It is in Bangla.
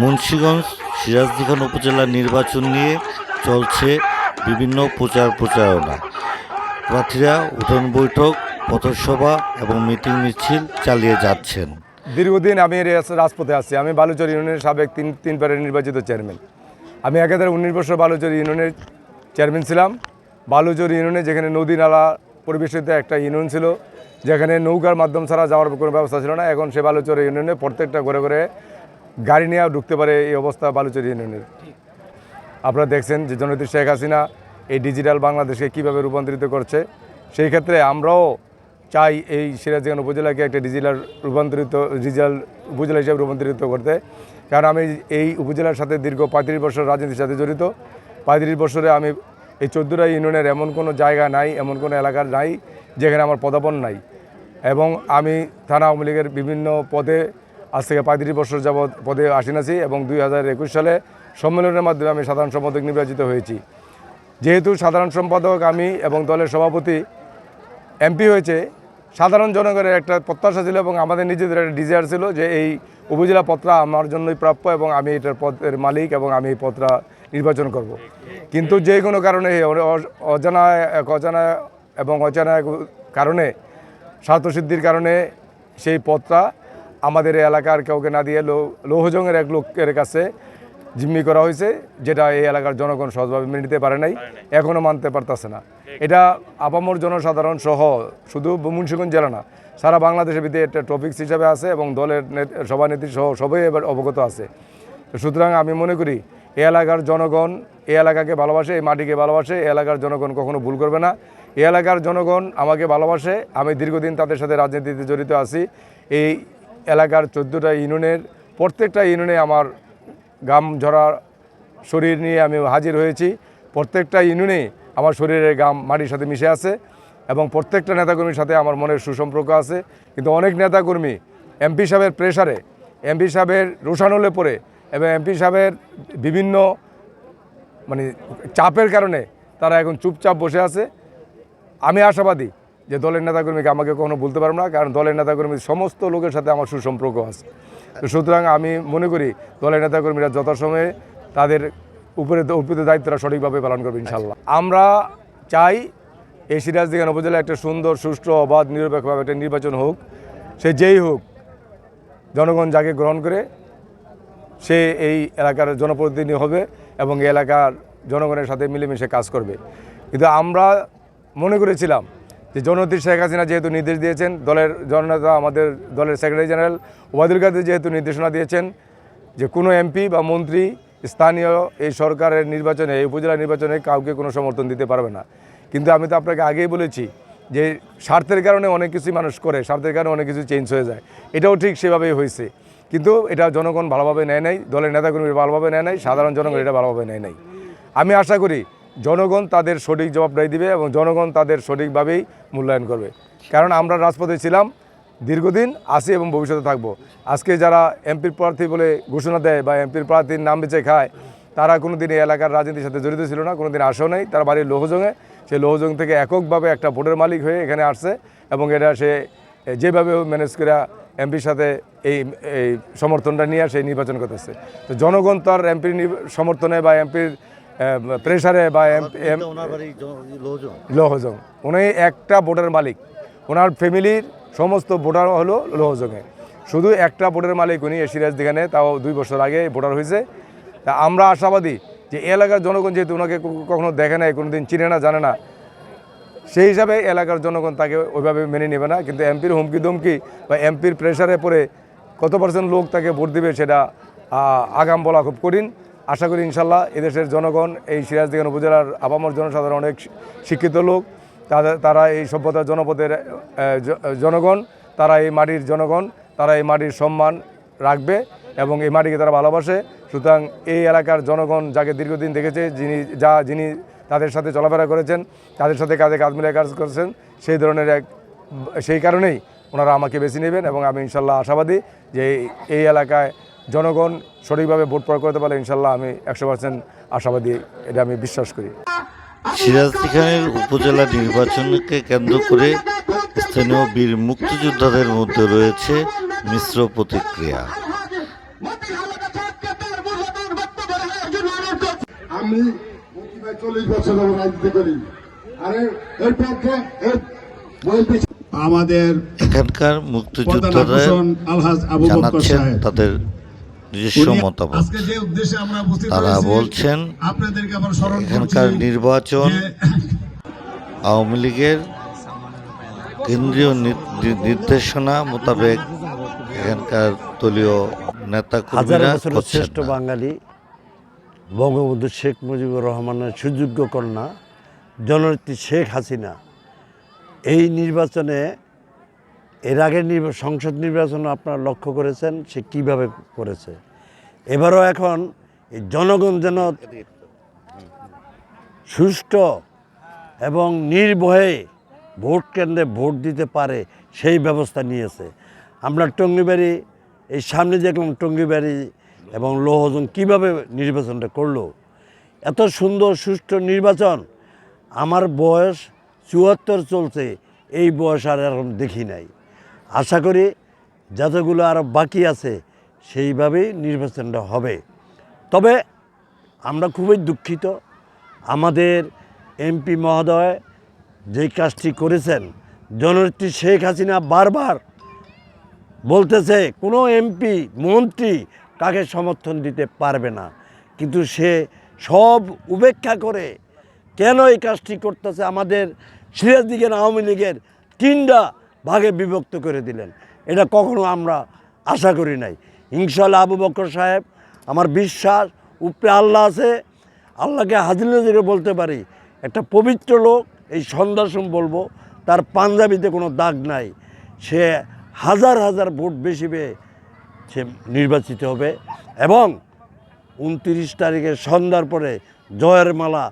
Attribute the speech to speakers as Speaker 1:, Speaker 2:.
Speaker 1: মুন্সীগঞ্জ সিরাজদিখান উপজেলা নির্বাচন নিয়ে চলছে বিভিন্ন প্রচার প্রচারণা। প্রার্থীরা উঠোন বৈঠক, পথসভা এবং মিটিং মিছিল চালিয়ে যাচ্ছেন।
Speaker 2: দীর্ঘদিন আমি রাজপথে আছি। আমি বালুচর ইউনিয়নের সাবেক তিন তিনবারের নির্বাচিত চেয়ারম্যান। আমি একাধারে উনিশ বছর বালুচর ইউনিয়নের চেয়ারম্যান ছিলাম। বালুচর ইউনিয়নে যেখানে নদী নালা পরিবেশিত একটা ইউনিয়ন ছিল, যেখানে নৌকার মাধ্যম ছাড়া যাওয়ার কোনো ব্যবস্থা ছিল না। এখন সে বালুচর ইউনিয়নে প্রত্যেকটা ঘরে ঘরে গাড়ি নিয়ে ঢুকতে পারে এই অবস্থা বালুচর ইউনিয়নের। আপনারা দেখছেন যে জননেত্রী শেখ হাসিনা এই ডিজিটাল বাংলাদেশকে কীভাবে রূপান্তরিত করছে। সেই ক্ষেত্রে আমরাও চাই এই সিরাজগঞ্জ উপজেলাকে একটা ডিজিটাল রূপান্তরিত, ডিজিটাল উপজেলা হিসেবে রূপান্তরিত করতে। কারণ আমি এই উপজেলার সাথে দীর্ঘ পঁয়ত্রিশ বছর রাজনীতির সাথে জড়িত। পঁয়ত্রিশ বছরে আমি এই চোদ্দোটা ইউনিয়নের এমন কোনো জায়গা নাই, এমন কোনো এলাকার নাই যেখানে আমার পদাপন নাই। এবং আমি থানা আওয়ামী লীগের বিভিন্ন পদে আজ থেকে পঁয়ত্রিশ বছর যাবৎ পদে আসীন আছি এবং দুই হাজার একুশ সালে সম্মেলনের মাধ্যমে আমি সাধারণ সম্পাদক নির্বাচিত হয়েছি যেহেতু সাধারণ সম্পাদক আমি এবং দলের সভাপতি এমপি হয়েছে, সাধারণ জনগণের একটা প্রত্যাশা ছিল এবং আমাদের নিজেদের একটা ডিজায়ার ছিল যে এই উপজেলা পত্রা আমার জন্যই প্রাপ্য এবং আমি এটার পদের মালিক এবং আমি এই পত্রা নির্বাচন করব। কিন্তু যে কোনো কারণে অজানা, এক অজানা এবং অজানা কারণে স্বার্থসিদ্ধির কারণে সেই পত্রা আমাদের এলাকার কাউকে না দিয়ে লো- লৌহজংয়ের এক লোকের কাছে জিম্মি করা হয়েছে যেটা এই এলাকার জনগণ সহজভাবে মেনে নিতে পারে নাই এখনও মানতে পারতেছে না। এটা আপামর জনসাধারণ সহ শুধু মুন্সিগঞ্জ জেলা না সারা বাংলাদেশের ভিতরে একটা টপিক্স হিসাবে আছে এবং দলের নেত- সভানেত্রী সহ সবাই এবার অবগত আছে। সুতরাং আমি মনে করি এ এলাকার জনগণ এ এলাকাকে ভালোবাসে এই মাটিকে ভালোবাসে এ এলাকার জনগণ কখনো ভুল করবে না। এ এলাকার জনগণ আমাকে ভালোবাসে আমি দীর্ঘদিন তাদের সাথে রাজনীতিতে জড়িত আছি। এই এলাকার চোদ্দোটা ইউনিয়নের, প্রত্যেকটা ইউনিয়নে আমার গাম ঝরা শরীর নিয়ে আমি হাজির হয়েছি। প্রত্যেকটা ইউনিয়নে আমার শরীরের গাম মাটির সাথে মিশে আছে এবং প্রত্যেকটা নেতাকর্মীর সাথে আমার মনের সুসম্পর্ক আছে। কিন্তু অনেক নেতাকর্মী এমপি সাহেবের প্রেসারে, এমপি সাহেবের রোশানলে পড়ে এবং এমপি সাহেবের বিভিন্ন মানে চাপের কারণে তারা এখন চুপচাপ বসে আছে। আমি আশাবাদী যে দলের নেতাকর্মীকে আমাকে কখনো বলতে পারব না কারণ দলের নেতাকর্মীর সমস্ত লোকের সাথে আমার সুসম্পর্ক আছে। তো সুতরাং আমি মনে করি দলের নেতাকর্মীরা যথাসময়ে তাদের উপরে অর্পিত দায়িত্বটা সঠিকভাবে পালন করবে ইনশাল্লাহ আমরা চাই এই সিরাজদিগান উপজেলায় একটা সুন্দর সুষ্ঠু অবাধ নিরপেক্ষভাবে একটা নির্বাচন হোক। সে যেই হোক জনগণ যাকে গ্রহণ করে সে এই এলাকার জনপ্রতিনিধি হবে এবং এই এলাকার জনগণের সাথে মিলেমিশে কাজ করবে। কিন্তু আমরা মনে করেছিলাম যে জননেত্রী শেখ হাসিনা যেহেতু নির্দেশ দিয়েছেন, দলের জননেতা আমাদের দলের সেক্রেটারি জেনারেল ওবায়দুল কাদের যেহেতু নির্দেশনা দিয়েছেন, যে কোনো এমপি বা মন্ত্রী স্থানীয় এই সরকারের নির্বাচনে, এই উপজেলা নির্বাচনে কাউকে কোনো সমর্থন দিতে পারবে না। কিন্তু আমি তো আপনাকে আগেই বলেছি যে স্বার্থের কারণে অনেক কিছুই মানুষ করে, স্বার্থের কারণে অনেক কিছু চেঞ্জ হয়ে যায়। এটাও ঠিক সেভাবেই হয়েছে। কিন্তু এটা জনগণ ভালোভাবে নেয় নাই, দলের নেতাকর্মীরা ভালোভাবে নেয় নাই, সাধারণ জনগণ এটা ভালোভাবে নেয় নাই। আমি আশা করি জনগণ তাদের সঠিক জবাবটাই দিবে এবং জনগণ তাদের সঠিকভাবেই মূল্যায়ন করবে। কারণ আমরা রাজপথে ছিলাম, দীর্ঘদিন আসি এবং ভবিষ্যতে থাকব। আজকে যারা এমপির প্রার্থী বলে ঘোষণা দেয় বা এমপির প্রার্থীর নাম বেঁচে খায়, তারা কোনো দিন এই এলাকার রাজনীতির সাথে জড়িত ছিল না কোনো দিন আসেও নেই। তার বাড়ির লোহজংয়ে, সেই লোহজং থেকে এককভাবে একটা ভোটের মালিক হয়ে এখানে আসছে এবং এটা সে যেভাবে ম্যানেজ করে এমপির সাথে এই এই সমর্থনটা নিয়ে সেই নির্বাচন করতেছে। তো জনগণ তার এমপির সমর্থনে বা এমপির প্রেসারে বা লোহজং। উনি একটা ভোটের মালিক। ওনার ফ্যামিলির সমস্ত ভোটার হলো লোহজংয়ে। শুধু একটা ভোটের মালিক উনি এই সিরাজ দিঘানে তাও দুই বছর আগে ভোটার হয়েছে। তা আমরা আশাবাদী যে এলাকার জনগণ যেহেতু ওনাকে কখনো দেখে নাই কোনো দিন চিনে না জানে না সেই হিসাবে এলাকার জনগণ তাকে ওইভাবে মেনে নেবে না। কিন্তু এমপির হুমকি ধমকি বা এমপির প্রেশারে পড়ে কত পার্সেন্ট লোক তাকে ভোট দিবে সেটা আগাম বলা খুব কঠিন। আশা করি ইনশাল্লাহ এদেশের জনগণ এই সিরাজদিগান উপজেলার আপামর জনসাধারণ অনেক শিক্ষিত লোক, তাদের তারা এই সভ্যতার জনপদের জনগণ, তারা এই মাটির জনগণ, তারা এই মাটির সম্মান রাখবে এবং এই মাটিকে তারা ভালোবাসে। সুতরাং এই এলাকার জনগণ যাকে দীর্ঘদিন দেখেছে, যিনি যা, যিনি তাদের সাথে চলাফেরা করেছেন, তাদের সাথে কাঁধে কাঁধ মিলে কাজ করেছেন, সেই ধরনের এক, সেই কারণেই ওনারা আমাকে বেছে নেবেন এবং আমি ইনশাল্লাহ আশাবাদী যে এই এলাকায় জনগণ সঠিকভাবে ভোট প্রয়োগ করতে পারলে ইনশাল্লাহ আমি একশো পার্সেন্ট আশাবাদী এটা আমি বিশ্বাস করি।
Speaker 1: সিরাজদিখানের উপজেলা নির্বাচনকে কেন্দ্র করে স্থানীয় বীর মুক্তিযোদ্ধাদের মধ্যে রয়েছে মিশ্র প্রতিক্রিয়া।
Speaker 3: আমি চল্লিশ বছর রাজনীতি করি। আরে এর পক্ষে
Speaker 4: আমাদের
Speaker 1: এখানকার মুক্তিযোদ্ধারা
Speaker 4: আকর্ষণ আলহাজ আবু বকর
Speaker 1: জানাচ্ছেন তাদের নিজস্ব মতামত।
Speaker 4: আজকে যে উদ্দেশ্যে আমরা উপস্থিত
Speaker 1: তারা বলছেন
Speaker 4: আপনাদেরকে আবার স্মরণ
Speaker 1: এখানকার নির্বাচন আওয়ামী লীগের কেন্দ্রীয় নির্দেশনা মোতাবেক এখানকার দলীয় নেতা
Speaker 5: শ্রেষ্ঠ বাঙালি বঙ্গবন্ধু শেখ মুজিবুর রহমানের সুযোগ্য কন্যা জননেত্রী শেখ হাসিনা এই নির্বাচনে এর আগের সংসদ নির্বাচন আপনারা লক্ষ্য করেছেন, সে কীভাবে করেছে। এবারও এখন এই জনগণ যেন সুষ্ঠু এবং নির্ভয়ে ভোট কেন্দ্রে ভোট দিতে পারে, সেই ব্যবস্থা নিয়েছে। আমরা টঙ্গিবাড়ি, এই সামনে দেখলাম টঙ্গিবাড়ি এবং লোহজন কীভাবে নির্বাচনটা করল। এত সুন্দর, সুষ্ঠু নির্বাচন, আমার বয়স চুয়াত্তর চলছে, এই বয়স আর এখন দেখি নাই। আশা করি যতগুলো আরও বাকি আছে, সেইভাবেই নির্বাচনটা হবে। তবে আমরা খুবই দুঃখিত, আমাদের এমপি মহোদয় যে কাজটি করেছেন, জননেত্রী শেখ হাসিনা বারবার বলতেছে, কোনো এমপি, মন্ত্রী কাকে সমর্থন দিতে পারবে না। কিন্তু সে সব উপেক্ষা করে কেন এই কাজটি করতেছে আমাদের সিরাজদিগের, আওয়ামী লীগের তিনটা ভাগে বিভক্ত করে দিলেন। এটা কখনো আমরা আশা করি নাই। ইনশাল্লাহ আবু বকর সাহেব, আমার বিশ্বাস, উপরে আল্লাহ আছে। আল্লাহকে হাজির নজরে বলতে পারি, একটা পবিত্র লোক, এই সন্ধ্যাসম বলব, তার পাঞ্জাবিতে কোনো দাগ নাই। সে হাজার হাজার ভোট বেশি পেয়ে সে নির্বাচিত হবে এবং উনত্রিশ তারিখের সন্ধ্যার পরে জয়ের মালা